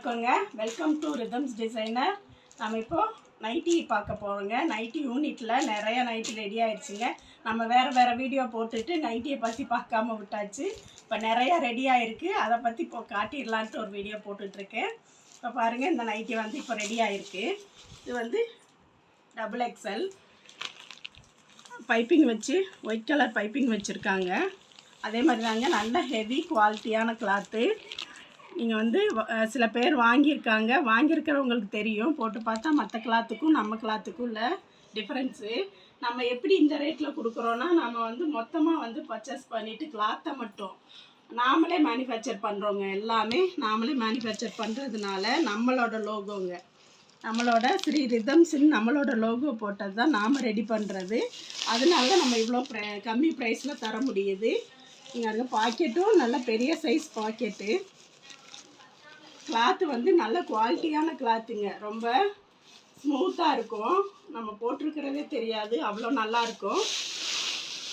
வணக்கங்க. Welcome to rhythms designer நம்ம இப்போ நைட்டி பார்க்க போகிறோங்க நைட்டி யூனிட்டில் நிறைய நைட்டி ரெடி ஆயிடுச்சுங்க. நம்ம வேறு வேறு வீடியோ போட்டுட்டு நைட்டியை பற்றி பார்க்காம விட்டாச்சு. இப்போ நிறைய ரெடி ஆகிருக்கு அதை பற்றி இப்போ காட்டிடலான்ட்டு ஒரு வீடியோ போட்டுட்ருக்கேன். இப்போ பாருங்கள் இந்த நைட்டி வந்து இப்போ ரெடி ஆகிருக்கு இது வந்து டபுள் எக்ஸல் பைப்பிங் வச்சு ஒயிட் கலர் பைப்பிங் வச்சுருக்காங்க. அதே மாதிரி தாங்க நல்ல ஹெவி குவாலிட்டியான கிளாத்து நீங்கள் வந்து வ- சில பேர் வாங்கியிருக்காங்க. வாங்கியிருக்கிறவங்களுக்கு தெரியும். போட்டு பார்த்தா மற்ற கிளாத்துக்கும் நம்ம கிளாத்துக்கும் உள்ள டிஃப்ரென்ஸு நம்ம எப்படி இந்த ரேட்டில் கொடுக்குறோன்னா நம்ம வந்து மொத்தமாக வந்து பர்ச்சேஸ் பண்ணிவிட்டு கிளாத்தை மட்டும். நாமளே மேனுஃபேக்சர் பண்ணுறோங்க எல்லாமே நாமளே மேனுஃபேக்சர் பண்ணுறதுனால நம்மளோட லோகோங்க நம்மளோட ஸ்ரீ ரிதம்ஸ்ன்னு நம்மளோட லோகோ போட்டது தான் நாம் ரெடி பண்ணுறது அதனால தான் நம்ம இவ்வளோ ப்ரை கம்மி ப்ரைஸில் தர முடியுது. இங்கே இருக்க பாக்கெட்டும் நல்ல பெரிய சைஸ் பாக்கெட்டு கிளாத்து வந்து நல்ல குவாலிட்டியான கிளாத்துங்க ரொம்ப ஸ்மூத்தாக இருக்கும். நம்ம போட்டிருக்கிறதே தெரியாது. அவ்வளோ நல்லாயிருக்கும்.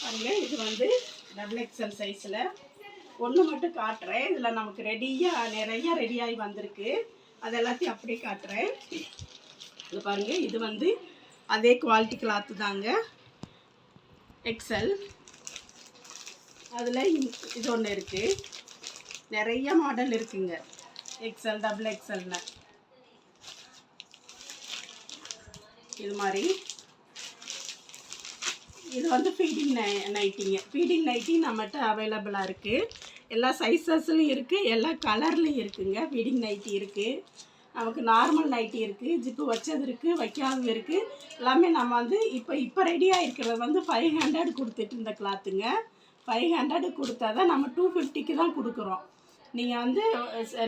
பாருங்கள் பாருங்க இது வந்து டபுள் எக்ஸல் சைஸில் ஒன்று மட்டும் காட்டுறேன். இதில் நமக்கு ரெடியாக நிறைய ரெடியாகி வந்திருக்கு. அது எல்லாத்தையும் அப்படியே காட்டுறேன். இது பாருங்கள் இது வந்து அதே குவாலிட்டி கிளாத்து தாங்க. எக்ஸல் அதில் இது ஒன்று இருக்குது நிறைய மாடல் இருக்குங்க. எக்ஸல் டபுள் எக்ஸல்னு இது மாதிரி. இது வந்து ஃபீடிங் நை நைட்டிங்க ஃபீடிங் நைட்டி நம்மகிட்ட அவைலபிளாக இருக்குது எல்லா சைஸஸ்லையும் இருக்குது எல்லா கலர்லேயும் இருக்குதுங்க ஃபீடிங் நைட்டி இருக்குது நமக்கு நார்மல் நைட்டி இருக்குது ஜிப்பு வச்சது இருக்குது வைக்காதது இருக்குது எல்லாமே நம்ம வந்து இப்போ இப்போ ரெடியாக இருக்கிறது வந்து ஃபைவ் ஹண்ட்ரட் கொடுத்துட்டு இருந்த கிளாத்துங்க ஃபைவ் ஹண்ட்ரட் கொடுத்தா தான் நம்ம டூ ஃபிஃப்டிக்கு தான் கொடுக்குறோம். நீங்கள் வந்து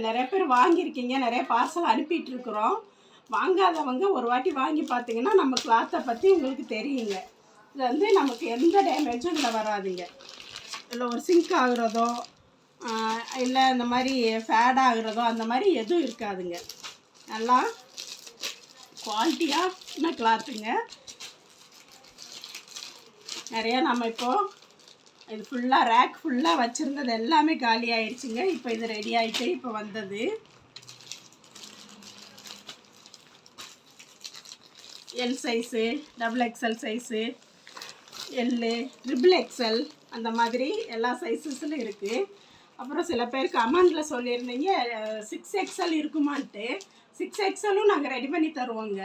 நிறைய பேர் வாங்கியிருக்கீங்க நிறைய பார்சல் அனுப்பிட்டு இருக்கிறோம் வாங்காதவங்க ஒரு வாட்டி வாங்கி பார்த்தீங்கன்னா நம்ம கிளாத்தை பற்றி உங்களுக்கு தெரியுங்க. இது வந்து நமக்கு எந்த டேமேஜும் இதில் வராதுங்க. இல்லை ஒரு சிங்க் ஆகுறதோ இல்லை இந்த மாதிரி ஃபேட் ஆகுறதோ அந்த மாதிரி எதுவும் இருக்காதுங்க. நல்லா குவாலிட்டியான கிளாத்துங்க நிறையா நம்ம இப்போது இது ஃபுல்லாக ரேக் ஃபுல்லாக வச்சுருந்தது எல்லாமே காலி ஆயிடுச்சுங்க. இப்போ இது ரெடி ஆகிட்டு இப்போ வந்தது. L size double XL size L triple XL அந்த மாதிரி எல்லா சைஸஸ்லையும் இருக்குது அப்புறம் சில பேர் கமெண்டில் சொல்லியிருந்தீங்க சிக்ஸ் எக்ஸல் இருக்குமான்ட்டு. சிக்ஸ் எக்ஸலும் நாங்கள் ரெடி பண்ணி தருவோங்க.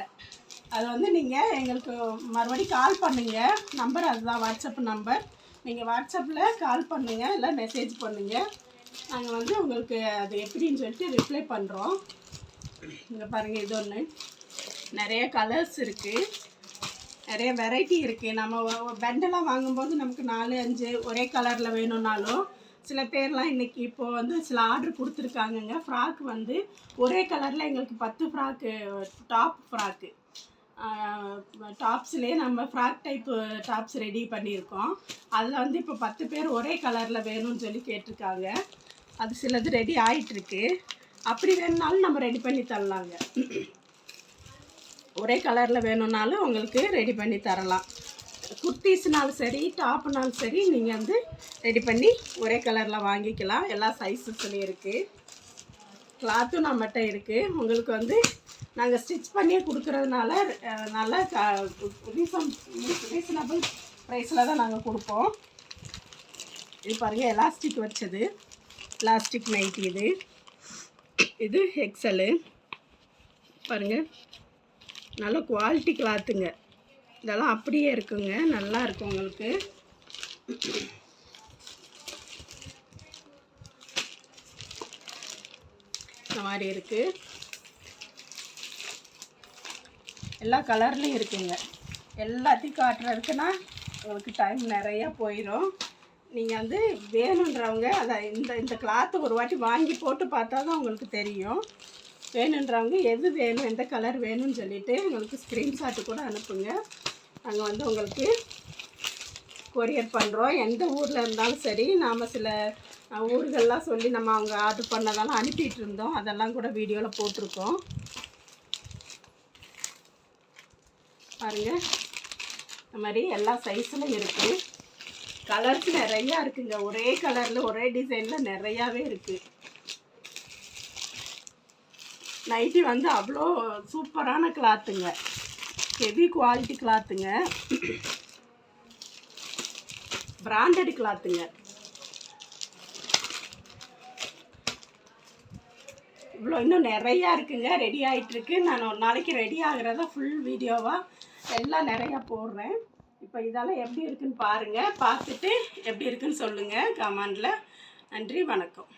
அது வந்து நீங்கள் எங்களுக்கு மறுபடியும் கால் பண்ணுங்கள் நம்பர் அதுதான் வாட்ஸ்அப் நம்பர் நீங்கள் வாட்ஸ்அப்பில் கால் பண்ணுங்கள் இல்லை மெசேஜ் பண்ணுங்கள் நாங்கள் வந்து உங்களுக்கு அது எப்படின்னு சொல்லிட்டு ரிப்ளை பண்ணுறோம் இங்கே பாருங்கள் இது ஒன்று நிறைய கலர்ஸ் இருக்குது நிறைய வெரைட்டி இருக்குது நம்ம பெண்டெல்லாம் வாங்கும்போது நமக்கு நாலு அஞ்சு ஒரே கலரில் வேணும்னாலும் சில பேர்லாம் இன்றைக்கி இப்போது வந்து சில ஆர்டர் கொடுத்துருக்காங்கங்க. ஃப்ராக் வந்து ஒரே கலரில் எங்களுக்கு பத்து ஃப்ராக்கு டாப் ஃப்ராக்கு. டாப்ஸ்லேயே நம்ம ஃப்ராக் டைப்பு டாப்ஸ் ரெடி பண்ணியிருக்கோம். அதில் வந்து இப்போ பத்து பேர் ஒரே கலரில் வேணும்னு சொல்லி கேட்டிருக்காங்க. அது சிலது ரெடி ஆகிட்டுருக்கு அப்படி வேணுனாலும் நம்ம ரெடி பண்ணி தரலாங்க. ஒரே கலரில் வேணும்னாலும் உங்களுக்கு ரெடி பண்ணி தரலாம். குர்த்திஸ்னாலும் சரி டாப்னாலும் சரி நீங்கள் வந்து ரெடி பண்ணி ஒரே கலரில் வாங்கிக்கலாம். எல்லா சைஸஸ்லையும் இருக்குது கிளாத்தும் நம்மகிட்ட இருக்குது உங்களுக்கு வந்து நாங்கள் ஸ்டிச் பண்ணியே கொடுக்குறதுனால நல்ல ரீசன் ரீசனபிள் ப்ரைஸில் தான் நாங்கள் கொடுப்போம். இது பாருங்கள் எலாஸ்டிக் வச்சது. பிளாஸ்டிக் நைட்டி இது. இது எக்ஸலு பாருங்கள் நல்ல குவாலிட்டி கிளாத்துங்க இதெல்லாம் அப்படியே இருக்குங்க. நல்லா இருக்கும் உங்களுக்கு. இந்த மாதிரி இருக்குது எல்லா கலர்லேயும் இருக்குங்க. எல்லாத்தையும் காட்டுறதுக்குன்னா உங்களுக்கு டைம் நிறையா போயிடும் நீங்கள் வந்து வேணுன்றவங்க அதை இந்த இந்த கிளாத்து ஒரு வாட்டி வாங்கி போட்டு பார்த்தா தான் உங்களுக்கு தெரியும். வேணுன்றவங்க எது வேணும் எந்த கலர் வேணும்னு சொல்லிவிட்டு உங்களுக்கு ஸ்க்ரீன்ஷாட்டு கூட அனுப்புங்க. நாங்கள் வந்து உங்களுக்கு கொரியர் பண்ணுறோம் எந்த ஊரில் இருந்தாலும் சரி நாம் சில ஊர்களெலாம் ஊர்கள்லாம் சொல்லி நம்ம அவங்க ஆர்டர் பண்ணதெல்லாம் அனுப்பிட்டு இருந்தோம். அதெல்லாம் கூட வீடியோவில் போட்டிருக்கோம். பாருங்கள் இந்த மாதிரி எல்லா சைஸில் இருக்குது கலர்ஸ் நிறையா இருக்குங்க. ஒரே கலரில் ஒரே டிசைனில் நிறையாவே இருக்குது நைட்டி வந்து அவ்வளோ சூப்பரான கிளாத்துங்க ஹெவி குவாலிட்டி கிளாத்துங்க பிராண்டட் கிளாத்துங்க இவ்வளோ இன்னும் நிறையா இருக்குங்க ரெடி ஆகிட்டுருக்கு நான் ஒரு நாளைக்கு ரெடி ஆகுறத ஃபுல் வீடியோவாக எல்லாம் நிறையா போடுறேன். இப்போ இதெல்லாம் எப்படி இருக்குன்னு பாருங்கள் பார்த்துட்டு எப்படி இருக்குன்னு சொல்லுங்கள் கமெண்டில். நன்றி வணக்கம்.